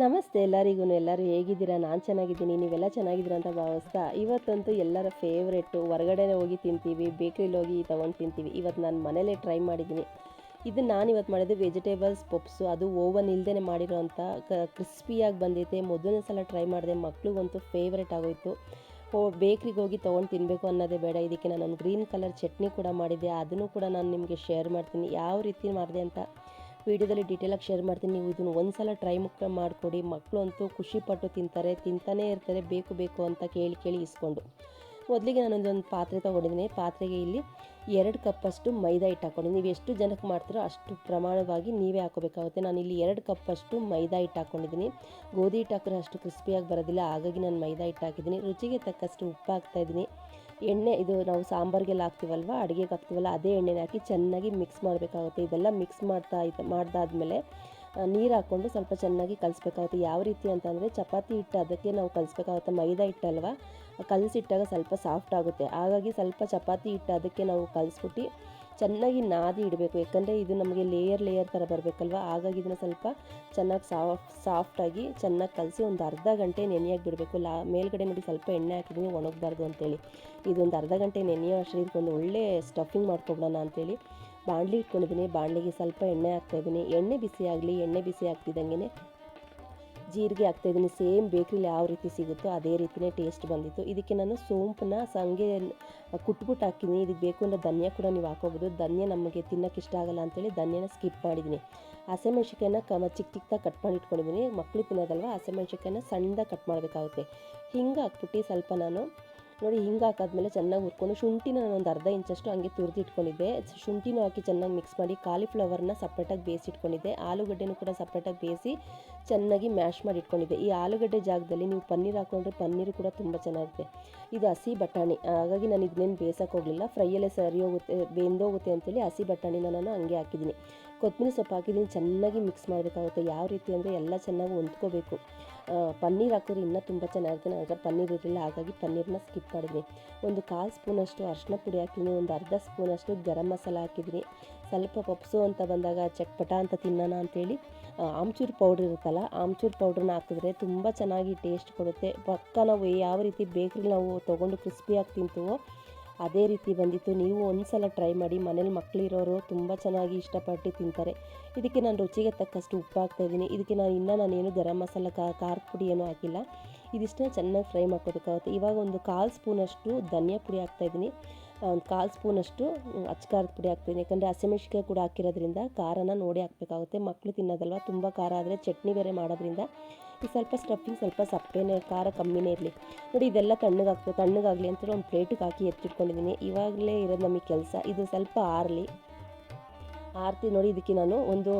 ನಮಸ್ತೆ ಎಲ್ಲರಿಗೂ, ಎಲ್ಲರೂ ಹೇಗಿದ್ದೀರಾ? ನಾನು ಚೆನ್ನಾಗಿದ್ದೀನಿ, ನೀವೆಲ್ಲ ಚೆನ್ನಾಗಿದ್ದೀರ ಅಂತ ಭಾವಿಸ್ತಾ ಇವತ್ತಂತೂ ಎಲ್ಲರ ಫೇವ್ರೆಟ್ಟು ಹೊರಗಡೆನೇ ಹೋಗಿ ತಿಂತೀವಿ ಬೇಕ್ರಿಲಿ ಹೋಗಿ ತೊಗೊಂಡು ತಿಂತೀವಿ. ಇವತ್ತು ನಾನು ಮನೇಲೇ ಟ್ರೈ ಮಾಡಿದ್ದೀನಿ. ಇದು ನಾನು ಇವತ್ತು ಮಾಡಿದ್ದು ವೆಜಿಟೇಬಲ್ಸ್ ಪಪ್ಸು ಅದು ಓವನ್ ಇಲ್ಲದೇ ಮಾಡಿರೋಂಥ ಕ್ರಿಸ್ಪಿಯಾಗಿ ಬಂದೈತೆ ಮೊದಲನೇ ಸಲ ಟ್ರೈ ಮಾಡಿದೆ, ಮಕ್ಳಿಗಂತೂ ಫೇವ್ರೆಟ್ ಆಗೋಯಿತು. ಓ ಬೇಕ್ರಿಗೆ ಹೋಗಿ ತೊಗೊಂಡು ತಿನ್ನಬೇಕು ಅನ್ನೋದೇ ಬೇಡ. ಇದಕ್ಕೆ ನಾನು ಗ್ರೀನ್ ಕಲರ್ ಚಟ್ನಿ ಕೂಡ ಮಾಡಿದ್ದೆ. ಅದನ್ನು ಕೂಡ ನಾನು ನಿಮಗೆ ಶೇರ್ ಮಾಡ್ತೀನಿ. ಯಾವ ರೀತಿ ಮಾಡಿದೆ ಅಂತ ವೀಡಿಯೋದಲ್ಲಿ ಡೀಟೇಲಾಗಿ ಶೇರ್ ಮಾಡ್ತೀನಿ. ನೀವು ಇದನ್ನು ಒಂದು ಸಲ ಟ್ರೈ ಮುಕ್ಕ ಮಾಡಿಕೊಡಿ. ಮಕ್ಕಳು ಅಂತೂ ಖುಷಿಪಟ್ಟು ತಿಂತಾರೆ. ತಿಂತಾನೇ ಇರ್ತಾರೆ. ಬೇಕು ಬೇಕು ಅಂತ ಕೇಳಿ ಕೇಳಿ ಇಸ್ಕೊಂಡು. ಮೊದಲಿಗೆ ನಾನೊಂದೊಂದು ಪಾತ್ರೆ ತೊಗೊಂಡಿದ್ದೀನಿ. ಪಾತ್ರೆಗೆ ಇಲ್ಲಿ ಎರಡು ಕಪ್ಪಷ್ಟು ಮೈದಾ ಹಿಟ್ಟು ಹಾಕ್ಕೊಂಡು ನೀವು ಎಷ್ಟು ಜನಕ್ಕೆ ಮಾಡ್ತೀರೋ ಅಷ್ಟು ಪ್ರಮಾಣವಾಗಿ ನೀವೇ ಹಾಕೋಬೇಕಾಗುತ್ತೆ ನಾನು ಇಲ್ಲಿ ಎರಡು ಕಪ್ಪಷ್ಟು ಮೈದಾ ಹಿಟ್ಟು ಹಾಕ್ಕೊಂಡಿದ್ದೀನಿ ಗೋಧಿ ಹಿಟ್ಟು ಹಾಕಿದ್ರೆ ಅಷ್ಟು ಕ್ರಿಸ್ಪಿಯಾಗಿ ಬರೋದಿಲ್ಲ. ಹಾಗಾಗಿ ನಾನು ಮೈದಾ ಹಿಟ್ಟು ಹಾಕಿದ್ದೀನಿ. ರುಚಿಗೆ ತಕ್ಕಷ್ಟು ಉಪ್ಪು ಹಾಕ್ತಾಯಿದ್ದೀನಿ ಎಣ್ಣೆ ಇದು ನಾವು ಸಾಂಬಾರಿಗೆಲ್ಲ ಹಾಕ್ತೀವಲ್ವ, ಅಡುಗೆಗೆ ಹಾಕ್ತೀವಲ್ಲ, ಅದೇ ಎಣ್ಣೆನ ಹಾಕಿ ಚೆನ್ನಾಗಿ ಮಿಕ್ಸ್ ಮಾಡಬೇಕಾಗುತ್ತೆ. ಇದೆಲ್ಲ ಮಿಕ್ಸ್ ಮಾಡ್ತಾ ಇದ್ದ ಮಾಡ್ದಾದ್ಮೇಲೆ ನೀರು ಹಾಕ್ಕೊಂಡು ಸ್ವಲ್ಪ ಚೆನ್ನಾಗಿ ಕಲಿಸ್ಬೇಕಾಗುತ್ತೆ. ಯಾವ ರೀತಿ ಅಂತಂದರೆ ಚಪಾತಿ ಹಿಟ್ಟು ಅದಕ್ಕೆ ನಾವು ಕಲಿಸ್ಬೇಕಾಗುತ್ತೆ. ಮೈದಾ ಹಿಟ್ಟಲ್ವ ಕಲಸಿಟ್ಟಾಗ ಸ್ವಲ್ಪ ಸಾಫ್ಟ್ ಆಗುತ್ತೆ. ಹಾಗಾಗಿ ಸ್ವಲ್ಪ ಚಪಾತಿ ಹಿಟ್ಟು ಅದಕ್ಕೆ ನಾವು ಕಲಿಸ್ಬಿಟ್ಟು ಚೆನ್ನಾಗಿ ನಾದಿ ಇಡಬೇಕು. ಯಾಕಂದರೆ ಇದು ನಮಗೆ ಲೇಯರ್ ಲೇಯರ್ ಥರ ಬರಬೇಕಲ್ವ? ಹಾಗಾಗಿ ಇದನ್ನು ಸ್ವಲ್ಪ ಚೆನ್ನಾಗಿ ಸಾಫ್ಟ್ ಸಾಫ್ಟಾಗಿ ಚೆನ್ನಾಗಿ ಕಲಸಿ ಒಂದು ಅರ್ಧ ಗಂಟೆ ನೆನೆಯಾಗಿ ಬಿಡಬೇಕು. ಲಾ, ಮೇಲ್ಗಡೆ ನೋಡಿ ಸ್ವಲ್ಪ ಎಣ್ಣೆ ಹಾಕಿದ್ದೀನಿ ಒಣಗಬಾರ್ದು ಅಂತೇಳಿ. ಇದೊಂದು ಅರ್ಧ ಗಂಟೆ ನೆನೆಯೋ ಅಷ್ಟೇ ಇದಕ್ಕೊಂದು ಒಳ್ಳೆ ಸ್ಟಫಿಂಗ್ ಮಾಡ್ಕೊಬಿಡೋಣ ಅಂತೇಳಿ ಬಾಣಲಿ ಇಟ್ಕೊಂಡಿದ್ದೀನಿ ಬಾಣಲಿಗೆ ಸ್ವಲ್ಪ ಎಣ್ಣೆ ಹಾಕ್ತಾಯಿದ್ದೀನಿ ಎಣ್ಣೆ ಬಿಸಿ ಆಗಲಿ, ಎಣ್ಣೆ ಬಿಸಿ ಆಗ್ತಿದ್ದಂಗೆ ಜೀರಿಗೆ ಹಾಕ್ತಾಯಿದ್ದೀನಿ ಸೇಮ್ ಬೇಕ್ರಿಲಿ ಯಾವ ರೀತಿ ಸಿಗುತ್ತೋ ಅದೇ ರೀತಿಯೇ ಟೇಸ್ಟ್ ಬಂದಿತ್ತು. ಇದಕ್ಕೆ ನಾನು ಸೋಂಪನ್ನ, ಸಂಗೆ ಕುಟ್ಬಿಟ್ಟು ಹಾಕಿದ್ದೀನಿ ಇದಕ್ಕೆ ಬೇಕು ಅಂದರೆ ಧನ್ಯ ಕೂಡ ನೀವು ಹಾಕೋಬೋದು. ಧನ್ಯ ನಮಗೆ ತಿನ್ನೋಕೆ ಇಷ್ಟ ಆಗಲ್ಲ ಅಂತೇಳಿ ಧನ್ಯನ ಸ್ಕಿಪ್ ಮಾಡಿದ್ದೀನಿ. ಹಸಿಮೆಣ್ಸಿಕಾಯನ್ನ ಕಮ ಚಿಕ್ಕ ಚಿಕ್ಕದಾಗಿ ಕಟ್ ಮಾಡಿ ಇಟ್ಕೊಂಡಿದ್ದೀನಿ. ಮಕ್ಕಳು ತಿನ್ನೋದಲ್ವ? ಹಸಿಮೆಣ್ಸಿಕಾಯನ್ನ ಸಣ್ಣದಾಗಿ ಕಟ್ ಮಾಡಬೇಕಾಗುತ್ತೆ. ಹಿಂಗೆ ಹಾಕ್ಬಿಟ್ಟು ಸ್ವಲ್ಪ ನಾನು ನೋಡಿ, ಹಿಂಗೆ ಹಾಕಾದ್ಮೇಲೆ ಚೆನ್ನಾಗಿ ಹುರ್ಕೊಂಡು ಶುಂಠಿನ ನಾನು ಒಂದು ಅರ್ಧ ಇಂಚಷ್ಟು ಹಂಗೆ ತುರಿದಿಟ್ಕೊಂಡಿದ್ದೆ. ಶುಂಠಿನೂ ಹಾಕಿ ಚೆನ್ನಾಗಿ ಮಿಕ್ಸ್ ಮಾಡಿ ಕಾಲಿಫ್ಲವರ್ನ ಸಪ್ರೇಟಾಗಿ ಬೇಯಿಸಿಟ್ಕೊಂಡಿದ್ದೆ. ಆಲೂಗಡ್ಡೆನೂ ಕೂಡ ಸಪ್ರೇಟಾಗಿ ಬೇಯಿಸಿ ಚೆನ್ನಾಗಿ ಮ್ಯಾಶ್ ಮಾಡಿ ಇಟ್ಕೊಂಡಿದ್ದೆ ಈ ಆಲೂಗಡ್ಡೆ ಜಾಗದಲ್ಲಿ ನೀವು ಪನ್ನೀರ್ ಹಾಕೊಂಡ್ರೆ ಪನ್ನೀರು ಕೂಡ ತುಂಬ ಚೆನ್ನಾಗಿದೆ ಇದು ಹಸಿ ಬಟಾಣಿ. ಹಾಗಾಗಿ ನಾನು ಇದನ್ನೇನು ಬೇಯಿಸೋಕೆ ಹೋಗಲಿಲ್ಲ. ಫ್ರೈಯಲ್ಲೇ ಸರಿ ಹೋಗುತ್ತೆ ಬೆಂದೋಗುತ್ತೆ ಅಂತೇಳಿ ಹಸಿ ಬಟಾಣಿನ ನಾನು ಹಂಗೆ ಹಾಕಿದ್ದೀನಿ. ಕೊತ್ತಂಬರಿ ಸೊಪ್ಪು ಹಾಕಿದ್ದೀನಿ ಚೆನ್ನಾಗಿ ಮಿಕ್ಸ್ ಮಾಡಬೇಕಾಗುತ್ತೆ. ಯಾವ ರೀತಿ ಅಂದರೆ ಎಲ್ಲ ಚೆನ್ನಾಗಿ ಹೊಂದ್ಕೋಬೇಕು. ಪನ್ನೀರ್ ಹಾಕಿದ್ರೆ ಇನ್ನೂ ತುಂಬ ಚೆನ್ನಾಗಿರುತ್ತೆ. ನಾನು ಪನ್ನೀರ್ ಇರಲಿಲ್ಲ, ಹಾಗಾಗಿ ಪನ್ನೀರನ್ನ ಸ್ಕಿಪ್ ಮಾಡಿದ್ವಿ ಒಂದು ಕಾಲು ಸ್ಪೂನಷ್ಟು ಅರಿಶಿನ ಪುಡಿ ಹಾಕಿದ್ದೀನಿ ಒಂದು ಅರ್ಧ ಸ್ಪೂನಷ್ಟು ಗರಂ ಮಸಾಲ ಹಾಕಿದ್ದೀನಿ ಸ್ವಲ್ಪ ಪಪ್ಸು ಅಂತ ಬಂದಾಗ ಚಟ್ಪಟ ಅಂತ ತಿನ್ನೋಣ ಅಂತೇಳಿ ಆಮ್ಚೂರು ಪೌಡ್ರ್ ಇರುತ್ತಲ್ಲ, ಆಮ್ಚೂರು ಪೌಡ್ರನ್ನ ಹಾಕಿದ್ರೆ ತುಂಬ ಚೆನ್ನಾಗಿ ಟೇಸ್ಟ್ ಕೊಡುತ್ತೆ. ಪಕ್ಕ ನಾವು ಯಾವ ರೀತಿ ಬೇಕ್ರಿ ನಾವು ತೊಗೊಂಡು ಕ್ರಿಸ್ಪಿಯಾಗಿ ತಿಂತೀವೋ ಅದೇ ರೀತಿ ಬಂದಿತ್ತು. ನೀವು ಒಂದು ಸಲ ಟ್ರೈ ಮಾಡಿ, ಮನೇಲಿ ಮಕ್ಕಳಿರೋರು ತುಂಬ ಚೆನ್ನಾಗಿ ಇಷ್ಟಪಟ್ಟು ತಿಂತಾರೆ. ಇದಕ್ಕೆ ನಾನು ರುಚಿಗೆ ತಕ್ಕಷ್ಟು ಉಪ್ಪು ಹಾಕ್ತಾಯಿದ್ದೀನಿ ಇದಕ್ಕೆ ನಾನು ಇನ್ನೂ ನಾನೇನು ಗರಂ ಮಸಾಲ ಖಾರದ ಪುಡಿ ಏನೂ ಹಾಕಿಲ್ಲ. ಇದಿಷ್ಟನ್ನ ಚೆನ್ನಾಗಿ ಫ್ರೈ ಮಾಡ್ಕೋಬೇಕಾಗುತ್ತೆ ಇವಾಗ ಒಂದು ಕಾಲು ಸ್ಪೂನಷ್ಟು ಧನಿಯಾ ಪುಡಿ ಹಾಕ್ತಾಯಿದ್ದೀನಿ ಒಂದು ಕಾಲು ಸ್ಪೂನಷ್ಟು ಅಚ್ಕಾರದ ಪುಡಿ ಹಾಕ್ತೀನಿ. ಯಾಕಂದರೆ ಹಸಿಮೆಣ್ಸಿಕಾಯಿ ಕೂಡ ಹಾಕಿರೋದ್ರಿಂದ ಖಾರನ ನೋಡಿ ಹಾಕಬೇಕಾಗುತ್ತೆ. ಮಕ್ಕಳು ತಿನ್ನೋದಲ್ವ? ತುಂಬ ಖಾರ ಆದರೆ ಚಟ್ನಿ ಬೇರೆ ಮಾಡೋದ್ರಿಂದ ಈ ಸ್ವಲ್ಪ ಸ್ಟಫಿಂಗ್ ಸ್ವಲ್ಪ ಸಪ್ಪೆನೇ, ಖಾರ ಕಮ್ಮಿನೇ ಇರಲಿ. ನೋಡಿ, ಇದೆಲ್ಲ ತಣ್ಣಗಾಗ್ತದೆ ತಣ್ಣಗಾಗಲಿ ಅಂತೇಳಿ ಒಂದು ಪ್ಲೇಟಿಗೆ ಹಾಕಿ ಎತ್ತಿಟ್ಕೊಂಡಿದ್ದೀನಿ. ಇವಾಗಲೇ ಇರೋದು ನಮಗೆ ಕೆಲಸ. ಇದು ಸ್ವಲ್ಪ ಆರಲಿ. ಆರ್ತಿ ನೋಡಿ, ಇದಕ್ಕೆ ನಾನು ಒಂದು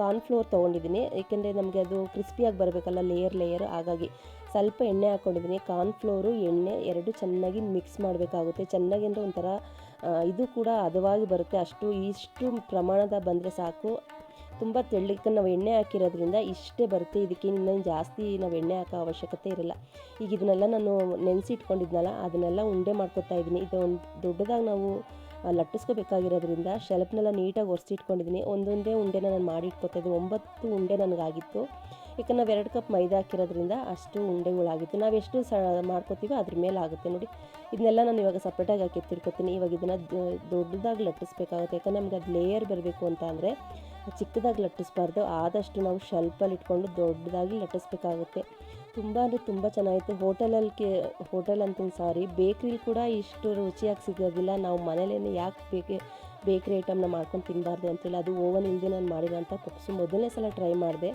ಕಾರ್ನ್ಫ್ಲೋರ್ ತೊಗೊಂಡಿದ್ದೀನಿ. ಏಕೆಂದರೆ ನಮಗೆ ಅದು ಕ್ರಿಸ್ಪಿಯಾಗಿ ಬರಬೇಕಲ್ಲ ಲೇಯರ್ ಲೇಯರ್ ಹಾಗಾಗಿ. ಸ್ವಲ್ಪ ಎಣ್ಣೆ ಹಾಕ್ಕೊಂಡಿದ್ದೀನಿ. ಕಾರ್ನ್ಫ್ಲೋರು ಎಣ್ಣೆ ಎರಡು ಚೆನ್ನಾಗಿ ಮಿಕ್ಸ್ ಮಾಡಬೇಕಾಗುತ್ತೆ. ಚೆನ್ನಾಗಿ ಅಂದರೆ ಒಂಥರ ಇದು ಕೂಡ ಹದವಾಗಿ ಬರುತ್ತೆ. ಅಷ್ಟು, ಇಷ್ಟು ಪ್ರಮಾಣದ ಬಂದರೆ ಸಾಕು. ತುಂಬ ತೆಳ್ಳಕ್ಕೆ ನಾವು ಎಣ್ಣೆ ಹಾಕಿರೋದ್ರಿಂದ ಇಷ್ಟೇ ಬರುತ್ತೆ. ಇದಕ್ಕೆ ಇನ್ನೇನು ಜಾಸ್ತಿ ನಾವು ಎಣ್ಣೆ ಹಾಕೋ ಅವಶ್ಯಕತೆ ಇರಲ್ಲ. ಈಗ ಇದನ್ನೆಲ್ಲ ನಾನು ನೆನೆಸಿಟ್ಕೊಂಡಿದ್ನಲ್ಲ, ಅದನ್ನೆಲ್ಲ ಉಂಡೆ ಮಾಡ್ಕೊತಾ ಇದ್ದೀನಿ. ಇದು ಒಂದು ದೊಡ್ಡದಾಗಿ ನಾವು ಲಟ್ಟಿಸ್ಕೋಬೇಕಾಗಿರೋದ್ರಿಂದ ಶೆಲ್ಫ್ನೆಲ್ಲ ನೀಟಾಗಿ ಒರೆಸಿಟ್ಕೊಂಡಿದ್ದೀನಿ. ಒಂದೊಂದೇ ಉಂಡೆನ ನಾನು ಮಾಡಿ ಇಟ್ಕೊತಾ ಇದ್ದೀನಿ. ಒಂಬತ್ತು ಉಂಡೆ ನನಗಾಗಿತ್ತು. ಯಾಕಂದ್ರೆ ನಾವು ಎರಡು ಕಪ್ ಮೈದಾ ಹಾಕಿರೋದ್ರಿಂದ ಅಷ್ಟು ಉಂಡೆಗಳಾಗಿತ್ತು. ನಾವು ಎಷ್ಟು ಸ ಮಾಡ್ಕೋತೀವೋ ಅದ್ರ ಮೇಲೆ ಆಗುತ್ತೆ ನೋಡಿ. ಇದನ್ನೆಲ್ಲ ನಾನು ಇವಾಗ ಸಪ್ರೇಟಾಗಿ ಹಾಕಿ ಎತ್ತಿಟ್ಕೊತೀನಿ ಇವಾಗ ಇದನ್ನು ದೊಡ್ಡದಾಗಿ ಲಟ್ಟಿಸ್ಬೇಕಾಗುತ್ತೆ. ಯಾಕಂದ್ರೆ ನಮ್ಗೆ ಅದು ಲೇಯರ್ ಬರಬೇಕು ಅಂತ ಅಂದರೆ ಚಿಕ್ಕದಾಗಿ ಲಟ್ಟಿಸ್ಬಾರ್ದು. ಆದಷ್ಟು ನಾವು ಶೆಲ್ಫಲ್ಲಿ ಇಟ್ಕೊಂಡು ದೊಡ್ಡದಾಗಿ ಲಟ್ಟಿಸ್ಬೇಕಾಗುತ್ತೆ. ತುಂಬ ಅಂದರೆ ತುಂಬ ಚೆನ್ನಾಗಿತ್ತು. ಹೋಟೆಲಲ್ಲಿ ಕೆ, ಹೋಟೆಲ್ ಅಂತೀನಿ ಸಾರಿ ಬೇಕ್ರಿಲಿ ಕೂಡ ಇಷ್ಟು ರುಚಿಯಾಗಿ ಸಿಗೋದಿಲ್ಲ. ನಾವು ಮನೇಲೇ ಯಾಕೆ ಬೇಕೆ, ಬೇಕ್ರಿ ಐಟಮ್ನ ಮಾಡ್ಕೊಂಡು ತಿನ್ನಬಾರ್ದು ಅಂತೇಳಿ ಅದು ಓವನ್ ಇಲ್ಲದೆ ನಾನು ಮಾಡಿದಂಥ ಪಪ್ಸು ಮೊದಲನೇ ಸಲ ಟ್ರೈ ಮಾಡಿದೆ.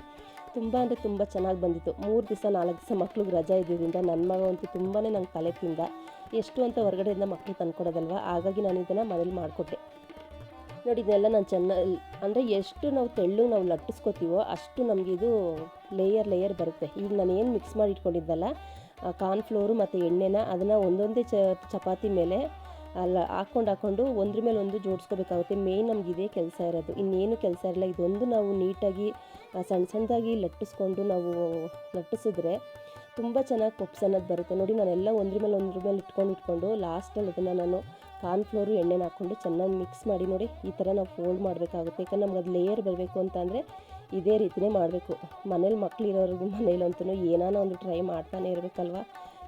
ತುಂಬ ಅಂದರೆ ತುಂಬ ಚೆನ್ನಾಗಿ ಬಂದಿತ್ತು. ಮೂರು ದಿವಸ, ನಾಲ್ಕು ದಿವಸ ಮಕ್ಳಿಗೆ ರಜಾ ಇದ್ದಿದ್ದರಿಂದ ನನ್ನ ಮಗ ಅಂತೂ ತುಂಬಾ ನಂಗೆ ತಲೆ ತಿಂದ. ಎಷ್ಟು ಅಂತ ಹೊರಗಡೆಯಿಂದ ಮಕ್ಕಳು ತಂದ್ಕೊಡೋದಲ್ವ? ಹಾಗಾಗಿ ನಾನು ಇದನ್ನು ಮನೇಲಿ ಮಾಡಿಕೊಟ್ಟೆ. ನೋಡಿ ಇದನ್ನೆಲ್ಲ ನಾನು ಚೆನ್ನಾಗಿ ಅಂದರೆ ಎಷ್ಟು ನಾವು ತೆಳ್ಳು ನಾವು ಲಟ್ಟಿಸ್ಕೋತೀವೋ ಅಷ್ಟು ನಮಗೆ ಇದು ಲೇಯರ್ ಲೇಯರ್ ಬರುತ್ತೆ. ಈಗ ನಾನು ಏನು ಮಿಕ್ಸ್ ಮಾಡಿ ಇಟ್ಕೊಂಡಿದ್ದಲ್ಲ ಕಾರ್ನ್ಫ್ಲೋರು ಮತ್ತು ಎಣ್ಣೆನ ಅದನ್ನು ಒಂದೊಂದೇ ಚಪಾತಿ ಮೇಲೆ ಅಲ್ಲ, ಹಾಕ್ಕೊಂಡು ಹಾಕೊಂಡು ಒಂದ್ರ ಮೇಲೆ ಒಂದು ಜೋಡಿಸ್ಕೋಬೇಕಾಗುತ್ತೆ. ಮೇಯ್ನ್ ನಮ್ಗೆ ಇದೇ ಕೆಲಸ ಇರೋದು. ಇನ್ನೇನು ಕೆಲಸ ಇರಲ್ಲ. ಇದೊಂದು ನಾವು ನೀಟಾಗಿ ಸಣ್ಣ ಸಣ್ಣದಾಗಿ ಲಟ್ಟಿಸ್ಕೊಂಡು ನಾವು ಲಟ್ಟಿಸಿದ್ರೆ ತುಂಬ ಚೆನ್ನಾಗಿ ಪಪ್ಸ್ ಅನ್ನೋದು ಬರುತ್ತೆ. ನೋಡಿ, ನಾನೆಲ್ಲ ಒಂದ್ರ ಮೇಲೆ ಒಂದ್ರ ಮೇಲೆ ಇಟ್ಕೊಂಡು ಇಟ್ಕೊಂಡು ಲಾಸ್ಟಲ್ಲಿ ಅದನ್ನು ನಾನು ಕಾರ್ನ್ಫ್ಲೋರು ಎಣ್ಣೆನ ಹಾಕ್ಕೊಂಡು ಚೆನ್ನಾಗಿ ಮಿಕ್ಸ್ ಮಾಡಿ ನೋಡಿ ಈ ಥರ ನಾವು ಫೋಲ್ಡ್ ಮಾಡಬೇಕಾಗುತ್ತೆ. ಯಾಕಂದ್ರೆ ನಮ್ಗೆ ಅದು ಲೇಯರ್ ಬರಬೇಕು ಅಂತಂದರೆ ಇದೇ ರೀತಿನೇ ಮಾಡಬೇಕು. ಮನೇಲಿ ಮಕ್ಕಳಿರೋರ್ಗು ಮನೇಲಿ ಅಂತೂ ಏನಾನ ಒಂದು ಟ್ರೈ ಮಾಡ್ತಾನೆ ಇರಬೇಕಲ್ವ?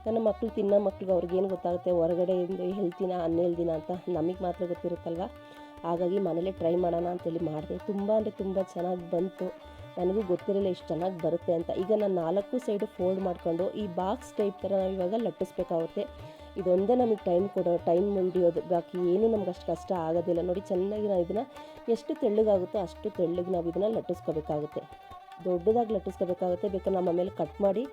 ನನ್ನ ಮಕ್ಕಳು ತಿನ್ನೋ ಮಕ್ಳಿಗೆ ಅವ್ರಿಗೇನು ಗೊತ್ತಾಗುತ್ತೆ? ಹೊರಗಡೆಯಿಂದ ಹೆಲ್ತಿನ ಅನ್ಹೆಲ್ದಿನ ಅಂತ ನಮಗೆ ಮಾತ್ರ ಗೊತ್ತಿರುತ್ತಲ್ವ? ಹಾಗಾಗಿ ಮನೇಲೇ ಟ್ರೈ ಮಾಡೋಣ ಅಂತೇಳಿ ಮಾಡಿದೆ. ತುಂಬ ಅಂದರೆ ತುಂಬ ಚೆನ್ನಾಗಿ ಬಂತು. ನನಗೂ ಗೊತ್ತಿರಲಿಲ್ಲ ಇಷ್ಟು ಚೆನ್ನಾಗಿ ಬರುತ್ತೆ ಅಂತ. ಈಗ ನಾನು ನಾಲ್ಕು ಸೈಡು ಫೋಲ್ಡ್ ಮಾಡಿಕೊಂಡು ಈ ಬಾಕ್ಸ್ ಟೈಪ್ ಥರ ನಾವು ಇವಾಗ ಲಟ್ಟಿಸ್ಬೇಕಾಗುತ್ತೆ. ಇದೊಂದೇ ನಮಗೆ ಟೈಮ್ ಕೊಡೋ ಟೈಮ್ ಮುಂಡಿಯೋದು ಬಾಕಿ ಏನೂ ನಮ್ಗೆ ಅಷ್ಟು ಕಷ್ಟ ಆಗೋದಿಲ್ಲ. ನೋಡಿ ಚೆನ್ನಾಗಿ ನಾವು ಇದನ್ನು ಎಷ್ಟು ತೆಳ್ಳಗಾಗುತ್ತೋ ಅಷ್ಟು ತೆಳ್ಳಗೆ ನಾವು ಇದನ್ನು ಲಟ್ಟಿಸ್ಕೋಬೇಕಾಗುತ್ತೆ. ದೊಡ್ಡದಾಗಿ ಲಟ್ಟಿಸ್ಕೋಬೇಕಾಗುತ್ತೆ. ಬೇಕಾದ್ರೆ ನಮ್ಮ ಆಮೇಲೆ ಕಟ್ ಮಾಡಿ,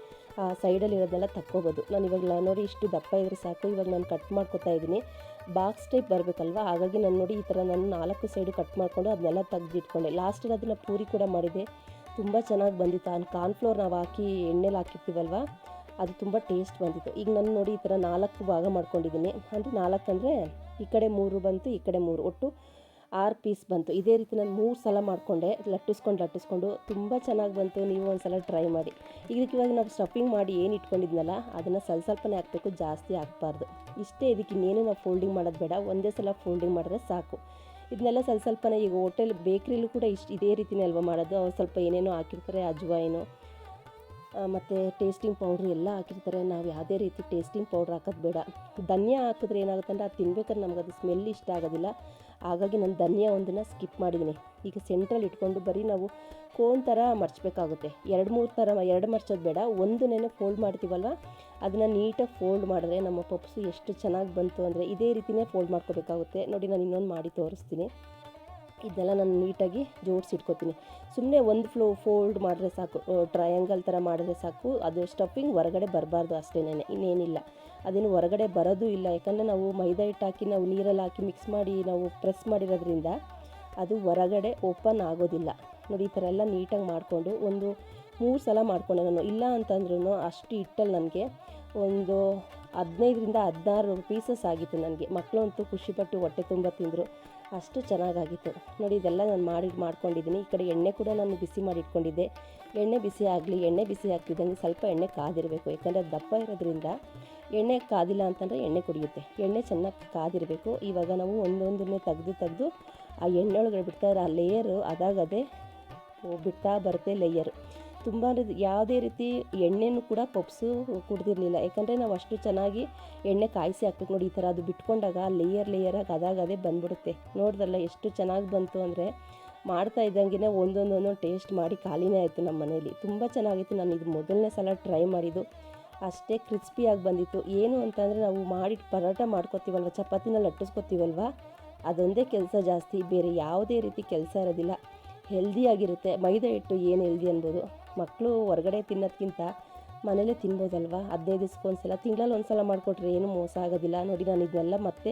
ಆ ಸೈಡಲ್ಲಿ ಇರೋದನ್ನೆಲ್ಲ ತಕ್ಕೋಬೋದು. ನಾನು ಇವಾಗ ನೋಡಿ ಇಷ್ಟು ದಪ್ಪ ಇದ್ರೆ ಸಾಕು. ಇವಾಗ ನಾನು ಕಟ್ ಮಾಡ್ಕೊತಾ ಇದ್ದೀನಿ. ಬಾಕ್ಸ್ ಟೈಪ್ ಬರಬೇಕಲ್ವ? ಹಾಗಾಗಿ ನಾನು ನೋಡಿ ಈ ಥರ ನಾನು ನಾಲ್ಕು ಸೈಡು ಕಟ್ ಮಾಡಿಕೊಂಡು ಅದನ್ನೆಲ್ಲ ತೆಗ್ದಿಟ್ಕೊಂಡೆ. ಲಾಸ್ಟಿಗೆ ಅದನ್ನು ಪೂರಿ ಕೂಡ ಮಾಡಿದೆ. ತುಂಬ ಚೆನ್ನಾಗಿ ಬಂದಿತ್ತು. ಅಲ್ಲಿ ಕಾರ್ನ್ಫ್ಲೋರ್ ನಾವು ಹಾಕಿ ಎಣ್ಣೆಲಿ ಹಾಕಿರ್ತೀವಲ್ವ? ಅದು ತುಂಬ ಟೇಸ್ಟ್ ಬಂದಿತ್ತು. ಈಗ ನಾನು ನೋಡಿ ಈ ಥರ ನಾಲ್ಕು ಭಾಗ ಮಾಡ್ಕೊಂಡಿದ್ದೀನಿ. ಅಂದರೆ ನಾಲ್ಕು ಅಂದರೆ ಈ ಕಡೆ ಮೂರು ಬಂತು, ಈ ಕಡೆ ಮೂರು. ಒಟ್ಟು ಆರು ಪೀಸ್ ಬಂತು. ಇದೇ ರೀತಿ ನಾನು ಮೂರು ಸಲ ಮಾಡಿಕೊಂಡೆ. ಲಟ್ಟಿಸ್ಕೊಂಡು ಲಟ್ಟಿಸ್ಕೊಂಡು ತುಂಬ ಚೆನ್ನಾಗಿ ಬಂತು. ನೀವು ಒಂದು ಸಲ ಟ್ರೈ ಮಾಡಿ. ಇದಕ್ಕೆ ಇವಾಗ ನಾವು ಸ್ಟಫಿಂಗ್ ಮಾಡಿ ಏನು ಇಟ್ಕೊಂಡಿದ್ನಲ್ಲ, ಅದನ್ನು ಸ್ವಲ್ಪ ಸ್ವಲ್ಪನೇ ಹಾಕಬೇಕು, ಜಾಸ್ತಿ ಹಾಕಬಾರ್ದು. ಇಷ್ಟೇ ಇದಕ್ಕೆ ಇನ್ನೇನು ನಾವು ಫೋಲ್ಡಿಂಗ್ ಮಾಡೋದು ಬೇಡ. ಒಂದೇ ಸಲ ಫೋಲ್ಡಿಂಗ್ ಮಾಡಿದ್ರೆ ಸಾಕು. ಇದನ್ನೆಲ್ಲ ಸ್ವಲ್ಪ ಸ್ವಲ್ಪನೇ ಈಗ ಹೋಟೆಲ್, ಬೇಕ್ರಿಲೂ ಕೂಡ ಇಷ್ಟು ಇದೇ ರೀತಿನೇ ಅಲ್ವಾ ಮಾಡೋದು. ಅವ್ರು ಸ್ವಲ್ಪ ಏನೇನೋ ಹಾಕಿರ್ತಾರೆ ಅಜ್ವಾಯಿನು ಮತ್ತು ಟೇಸ್ಟಿಂಗ್ ಪೌಡ್ರ್ ಎಲ್ಲ ಹಾಕಿರ್ತಾರೆ. ನಾವು ಯಾವುದೇ ರೀತಿ ಟೇಸ್ಟಿಂಗ್ ಪೌಡ್ರ್ ಹಾಕೋದು ಬೇಡ. ಧನ್ಯ ಹಾಕಿದ್ರೆ ಏನಾಗುತ್ತೆ ಅಂದರೆ, ಅದು ತಿನ್ಬೇಕಾದ್ರೆ ನಮ್ಗೆ ಅದು ಸ್ಮೆಲ್ ಇಷ್ಟ ಆಗೋದಿಲ್ಲ. ಹಾಗಾಗಿ ನಾನು ಧನಿಯಾ ಒಂದನ್ನು ಸ್ಕಿಪ್ ಮಾಡಿದ್ದೀನಿ. ಈಗ ಸೆಂಟ್ರಲ್ಲಿ ಇಟ್ಕೊಂಡು ಬರೀ ನಾವು ಕೋನ್ ಥರ ಮರ್ಚಬೇಕಾಗುತ್ತೆ. ಎರಡು ಮೂರು ಥರ ಎರಡು ಮರ್ಚೋದು ಬೇಡ. ಒಂದನ್ನೇ ಫೋಲ್ಡ್ ಮಾಡ್ತೀವಲ್ವ? ಅದನ್ನು ನೀಟಾಗಿ ಫೋಲ್ಡ್ ಮಾಡಿದ್ರೆ ನಮ್ಮ ಪಪ್ಸು ಎಷ್ಟು ಚೆನ್ನಾಗಿ ಬಂತು ಅಂದರೆ ಇದೇ ರೀತಿಯೇ ಫೋಲ್ಡ್ ಮಾಡ್ಕೋಬೇಕಾಗುತ್ತೆ. ನೋಡಿ, ನಾನು ಇನ್ನೊಂದು ಮಾಡಿ ತೋರಿಸ್ತೀನಿ. ಇದನ್ನೆಲ್ಲ ನಾನು ನೀಟಾಗಿ ಜೋಡಿಸಿಟ್ಕೋತೀನಿ. ಸುಮ್ಮನೆ ಒಂದು ಫ್ಲೋ ಫೋಲ್ಡ್ ಮಾಡಿದ್ರೆ ಸಾಕು ಟ್ರಯಾಂಗಲ್ ಥರ ಮಾಡಿದ್ರೆ ಸಾಕು, ಅದು ಸ್ಟಫಿಂಗ್ ಹೊರಗಡೆ ಬರಬಾರ್ದು ಅಷ್ಟೇನೇ, ಇನ್ನೇನಿಲ್ಲ. ಅದೇನು ಹೊರಗಡೆ ಬರೋದು ಇಲ್ಲ, ಯಾಕಂದರೆ ನಾವು ಮೈದಾ ಹಿಟ್ಟು ಹಾಕಿ, ನಾವು ನೀರಲ್ಲಿ ಹಾಕಿ ಮಿಕ್ಸ್ ಮಾಡಿ ನಾವು ಪ್ರೆಸ್ ಮಾಡಿರೋದ್ರಿಂದ ಅದು ಹೊರಗಡೆ ಓಪನ್ ಆಗೋದಿಲ್ಲ. ನೋಡಿ, ಈ ಥರ ಎಲ್ಲ ನೀಟಾಗಿ ಮಾಡಿಕೊಂಡು ಒಂದು ಮೂರು ಸಲ ಮಾಡಿಕೊಂಡೆ ನಾನು. ಇಲ್ಲ ಅಂತಂದ್ರೂ ಅಷ್ಟು ಹಿಟ್ಟಲ್ಲಿ ನನಗೆ ಒಂದು ಹದಿನೈದರಿಂದ ಹದಿನಾರು ಪೀಸಸ್ ಆಗಿತ್ತು ನನಗೆ. ಮಕ್ಕಳಂತೂ ಖುಷಿಪಟ್ಟು ಹೊಟ್ಟೆ ತುಂಬ ತಿಂದರು. ಅಷ್ಟು ಚೆನ್ನಾಗಾಗಿತ್ತು. ನೋಡಿ, ಇದೆಲ್ಲ ನಾನು ಮಾಡಿ, ಮಾಡ್ಕೊಂಡಿದ್ದೀನಿ. ಈ ಕಡೆ ಎಣ್ಣೆ ಕೂಡ ನಾನು ಬಿಸಿ ಮಾಡಿ ಇಟ್ಕೊಂಡಿದ್ದೆ. ಎಣ್ಣೆ ಬಿಸಿ ಆಗಲಿ, ಎಣ್ಣೆ ಬಿಸಿ ಆಗ್ತಿದ್ದಂಗೆ ಸ್ವಲ್ಪ ಎಣ್ಣೆ ಕಾದಿರಬೇಕು. ಯಾಕಂದರೆ ದಪ್ಪ ಇರೋದ್ರಿಂದ ಎಣ್ಣೆ ಕಾದಿಲ್ಲ ಅಂತಂದರೆ ಎಣ್ಣೆ ಕುಡಿಯುತ್ತೆ. ಎಣ್ಣೆ ಚೆನ್ನಾಗಿ ಕಾದಿರಬೇಕು. ಇವಾಗ ನಾವು ಒಂದೊಂದನ್ನೇ ತೆಗೆದು ತೆಗೆದು ಆ ಎಣ್ಣೆ ಒಳಗಡೆ ಬಿಡ್ತಾ ಇರೋ ಆ ಲೇಯರು ಅದಾಗದೆ ಬಿಡ್ತಾ ಬರುತ್ತೆ ಲೇಯರು. ತುಂಬ ಯಾವುದೇ ರೀತಿ ಎಣ್ಣೆನೂ ಕೂಡ ಪಪ್ಸು ಕುಡ್ದಿರಲಿಲ್ಲ. ಯಾಕಂದರೆ ನಾವು ಅಷ್ಟು ಚೆನ್ನಾಗಿ ಎಣ್ಣೆ ಕಾಯಿಸಿ ಹಾಕ್ಬೇಕು ನೋಡಿ, ಈ ಥರ ಅದು ಬಿಟ್ಕೊಂಡಾಗ ಲೇಯರ್ ಲೇಯರಾಗಿ ಅದಾಗದೇ ಬಂದ್ಬಿಡುತ್ತೆ. ನೋಡ್ದಲ್ಲ ಎಷ್ಟು ಚೆನ್ನಾಗಿ ಬಂತು ಅಂದರೆ ಮಾಡ್ತಾ ಇದ್ದಂಗೆ ಒಂದೊಂದೊಂದೊಂದು ಟೇಸ್ಟ್ ಮಾಡಿ ಖಾಲಿನೇ ಆಯಿತು ನಮ್ಮ ಮನೇಲಿ. ತುಂಬ ಚೆನ್ನಾಗಿತ್ತು. ನಾನು ಇದು ಮೊದಲನೇ ಸಲ ಟ್ರೈ ಮಾಡಿದ್ದು. ಅಷ್ಟೇ ಕ್ರಿಸ್ಪಿಯಾಗಿ ಬಂದಿತ್ತು. ಏನು ಅಂತಂದರೆ ನಾವು ಮಾಡಿ ಪರೋಟ ಮಾಡ್ಕೊತೀವಲ್ವ, ಚಪಾತಿನ ಲಟ್ಟಿಸ್ಕೊತೀವಲ್ವ, ಅದೊಂದೇ ಕೆಲಸ ಜಾಸ್ತಿ. ಬೇರೆ ಯಾವುದೇ ರೀತಿ ಕೆಲಸ ಇರೋದಿಲ್ಲ. ಹೆಲ್ದಿಯಾಗಿರುತ್ತೆ ಮೈದಾ ಹಿಟ್ಟು ಏನು ಹೆಲ್ದಿ ಅನ್ಬೋದು? ಮಕ್ಕಳು ಹೊರಗಡೆ ತಿನ್ನೋದ್ಕಿಂತ ಮನೇಲೇ ತಿನ್ಬೋದಲ್ವ? ಹದಿನೈದು ದಿವ್ಸಕ್ಕೆ ಒಂದು ಸಲ ತಿಂಗಳಲ್ಲಿ ಒಂದು ಸಲ ಮಾಡಿಕೊಟ್ರೆ ಏನು ಮೋಸ ಆಗೋದಿಲ್ಲ. ನೋಡಿ, ನಾನು ಇದನ್ನೆಲ್ಲ ಮತ್ತೆ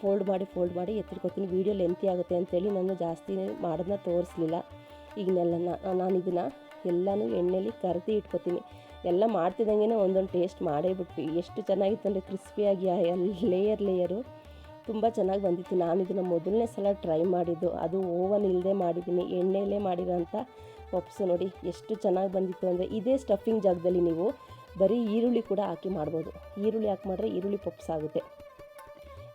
ಫೋಲ್ಡ್ ಮಾಡಿ ಫೋಲ್ಡ್ ಮಾಡಿ ಎತ್ತಿಟ್ಕೊತೀನಿ. ವೀಡಿಯೋ ಲೆಂತಿ ಆಗುತ್ತೆ ಅಂತೇಳಿ ನಾನು ಜಾಸ್ತಿ ಮಾಡೋದನ್ನ ತೋರಿಸ್ಲಿಲ್ಲ. ಈಗನ್ನೆಲ್ಲ ನಾನು ಇದನ್ನು ಎಲ್ಲನೂ ಎಣ್ಣೆಲಿ ಕರೆದಿ ಇಟ್ಕೊತೀನಿ. ಎಲ್ಲ ಮಾಡ್ತಿದ್ದಂಗೆ ಒಂದೊಂದು ಟೇಸ್ಟ್ ಮಾಡೇ ಬಿಟ್ವಿ. ಎಷ್ಟು ಚೆನ್ನಾಗಿತ್ತು ಅಂದರೆ ಕ್ರಿಸ್ಪಿಯಾಗಿ ಲೇಯರ್ ಲೇಯರು ತುಂಬ ಚೆನ್ನಾಗಿ ಬಂದಿತ್ತು. ನಾನು ಇದನ್ನು ಮೊದಲನೇ ಸಲ ಟ್ರೈ ಮಾಡಿದ್ದು. ಅದು ಓವನ್ ಇಲ್ಲದೆ ಮಾಡಿದ್ದೀನಿ. ಎಣ್ಣೆಯಲ್ಲೇ ಮಾಡಿರೋಂಥ ಪಪ್ಸು ನೋಡಿ, ಎಷ್ಟು ಚೆನ್ನಾಗಿ ಬಂದಿತ್ತು ಅಂದರೆ ಇದೇ ಸ್ಟಫಿಂಗ್ ಜಾಗದಲ್ಲಿ ನೀವು ಬರೀ ಈರುಳ್ಳಿ ಕೂಡ ಹಾಕಿ ಮಾಡ್ಬೋದು. ಈರುಳ್ಳಿ ಹಾಕಿ ಮಾಡಿದ್ರೆ ಈರುಳ್ಳಿ ಪಪ್ಸ್ ಆಗುತ್ತೆ.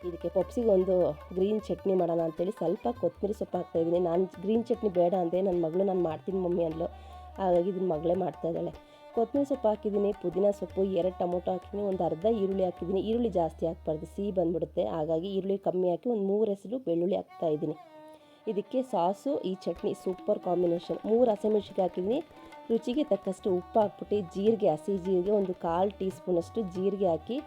ಇದಕ್ಕೆ ಪಪ್ಸಿಗೆ ಒಂದು ಗ್ರೀನ್ ಚಟ್ನಿ ಮಾಡೋಣ ಅಂತೇಳಿ ಸ್ವಲ್ಪ ಕೊತ್ತಂಬರಿ ಸೊಪ್ಪು ಹಾಕ್ತಾಯಿದ್ದೀನಿ ನಾನು ಗ್ರೀನ್ ಚಟ್ನಿ ಬೇಡ ಅಂದೆ ನನ್ನ ಮಗಳು ನಾನು ಮಾಡ್ತೀನಿ ಮಮ್ಮಿ ಅಂದ್ಲು. ಹಾಗಾಗಿ ಇದನ್ನ ಮಗಳೇ ಮಾಡ್ತಾ ಇದ್ದಾಳೆ. ಕೊತ್ತಂಬರಿ ಸೊಪ್ಪು ಹಾಕಿದ್ದೀನಿ, ಪುದೀನ ಸೊಪ್ಪು, ಎರಡು ಟೊಮೊಟೊ ಹಾಕಿದ್ದೀನಿ, ಒಂದು ಅರ್ಧ ಈರುಳ್ಳಿ ಹಾಕಿದ್ದೀನಿ. ಈರುಳ್ಳಿ ಜಾಸ್ತಿ ಹಾಕ್ಬಾರ್ದು, ಸಿಹಿ ಬಂದ್ಬಿಡುತ್ತೆ. ಹಾಗಾಗಿ ಈರುಳ್ಳಿ ಕಮ್ಮಿ ಹಾಕಿ ಒಂದು ಮೂರು ಹೆಸರು ಬೆಳ್ಳುಳ್ಳಿ ಹಾಕ್ತಾಯಿದ್ದೀನಿ ಇದಕ್ಕೆ ಸಾಸು, ಈ ಚಟ್ನಿ ಸೂಪರ್ ಕಾಂಬಿನೇಷನ್. ಮೂರು ಹಸಿಮೆಣ್ಸಿಗೆ ಹಾಕಿದ್ದೀನಿ. ರುಚಿಗೆ ತಕ್ಕಷ್ಟು ಉಪ್ಪು ಹಾಕ್ಬಿಟ್ಟು ಜೀರಿಗೆ, ಹಸಿ ಜೀರಿಗೆ ಒಂದು ಕಾಲು ಟೀ ಸ್ಪೂನಷ್ಟು ಜೀರಿಗೆ ಹಾಕಿ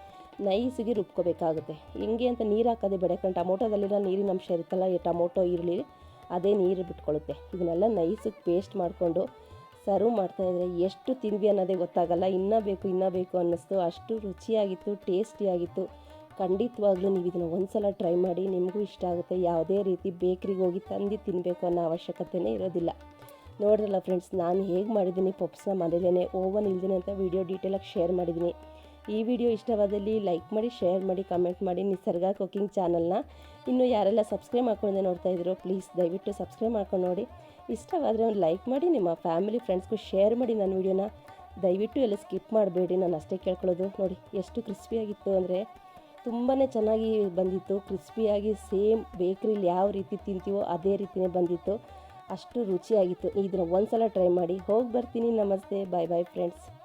ನೈಸಿಗೆ ರುಬ್ಕೋಬೇಕಾಗುತ್ತೆ. ಹಿಂಗೆ ಅಂತ ನೀರು ಹಾಕೋದೆ ಬೇಡ. ಯಾಕಂದ್ರೆ ಟೊಮೊಟೊದಲ್ಲಿರೋ ನೀರಿನ ಅಂಶ ಇರುತ್ತಲ್ಲ, ಈ ಟೊಮೊಟೊ, ಈರುಳ್ಳಿ, ಅದೇ ನೀರು ಬಿಟ್ಕೊಳ್ಳುತ್ತೆ. ಇದನ್ನೆಲ್ಲ ನೈಸಿಗೆ ಪೇಸ್ಟ್ ಮಾಡಿಕೊಂಡು ಸರ್ವ್ ಮಾಡ್ತಾಯಿದ್ರೆ ಎಷ್ಟು ತಿಂದ್ವಿ ಅನ್ನೋದೇ ಗೊತ್ತಾಗಲ್ಲ. ಇನ್ನೂ ಬೇಕು ಇನ್ನೂ ಬೇಕು ಅನ್ನಿಸ್ತು. ಅಷ್ಟು ರುಚಿಯಾಗಿತ್ತು, ಟೇಸ್ಟಿಯಾಗಿತ್ತು. ಖಂಡಿತವಾಗ್ಲೂ ನೀವು ಇದನ್ನು ಒಂದು ಸಲ ಟ್ರೈ ಮಾಡಿ ನಿಮಗೂ ಇಷ್ಟ ಆಗುತ್ತೆ. ಯಾವುದೇ ರೀತಿ ಬೇಕ್ರಿಗೆ ಹೋಗಿ ತಂದು ತಿನ್ನಬೇಕು ಅನ್ನೋ ಅವಶ್ಯಕತೆಯೇ ಇರೋದಿಲ್ಲ. ನೋಡ್ರಲ್ಲ ಫ್ರೆಂಡ್ಸ್ ನಾನು ಹೇಗೆ ಮಾಡಿದ್ದೀನಿ ಪಪ್ಸ್ನ ಮನೇಲೇ ಓವನ್ ಇಲ್ದಿನ ಅಂತ ವೀಡಿಯೋ ಡೀಟೇಲಾಗಿ ಶೇರ್ ಮಾಡಿದ್ದೀನಿ. ಈ ವಿಡಿಯೋ ಇಷ್ಟವಾದಲ್ಲಿ ಲೈಕ್ ಮಾಡಿ ಶೇರ್ ಮಾಡಿ ಕಮೆಂಟ್ ಮಾಡಿ ನಿಸರ್ಗ ಕುಕಿಂಗ್ ಚಾನಲ್ನ ಇನ್ನು ಯಾರೆಲ್ಲ ಸಬ್ಸ್ಕ್ರೈಬ್ ಮಾಡ್ಕೊಂಡೆ ನೋಡ್ತಾ ಇದ್ದೀರೋ ಪ್ಲೀಸ್ ದಯವಿಟ್ಟು ಸಬ್ಸ್ಕ್ರೈಬ್ ಮಾಡ್ಕೊಂಡು ನೋಡಿ. ಇಷ್ಟವಾದರೆ ಒಂದು ಲೈಕ್ ಮಾಡಿ, ನಿಮ್ಮ ಫ್ಯಾಮಿಲಿ ಫ್ರೆಂಡ್ಸ್ಗೂ ಶೇರ್ ಮಾಡಿ ನನ್ನ ವಿಡಿಯೋನ ದಯವಿಟ್ಟು ಎಲ್ಲ ಸ್ಕಿಪ್ ಮಾಡಬೇಡಿ, ನಾನು ಅಷ್ಟೇ ಕೇಳ್ಕೊಳ್ಳೋದು. ನೋಡಿ, ಎಷ್ಟು ಕ್ರಿಸ್ಪಿಯಾಗಿತ್ತು ಅಂದರೆ ತುಂಬಾ ಚೆನ್ನಾಗಿ ಬಂದಿತ್ತು. ಕ್ರಿಸ್ಪಿಯಾಗಿ ಸೇಮ್ ಬೇಕ್ರಿಲಿ ಯಾವ ರೀತಿ ತಿಂತೀವೋ ಅದೇ ರೀತಿಯೇ ಬಂದಿತ್ತು. ಅಷ್ಟು ರುಚಿಯಾಗಿತ್ತು. ಇದನ್ನು ಒಂದ್ಸಲ ಟ್ರೈ ಮಾಡಿ. ಹೋಗಿ ಬರ್ತೀನಿ. ನಮಸ್ತೆ. ಬಾಯ್ ಬಾಯ್ ಫ್ರೆಂಡ್ಸ್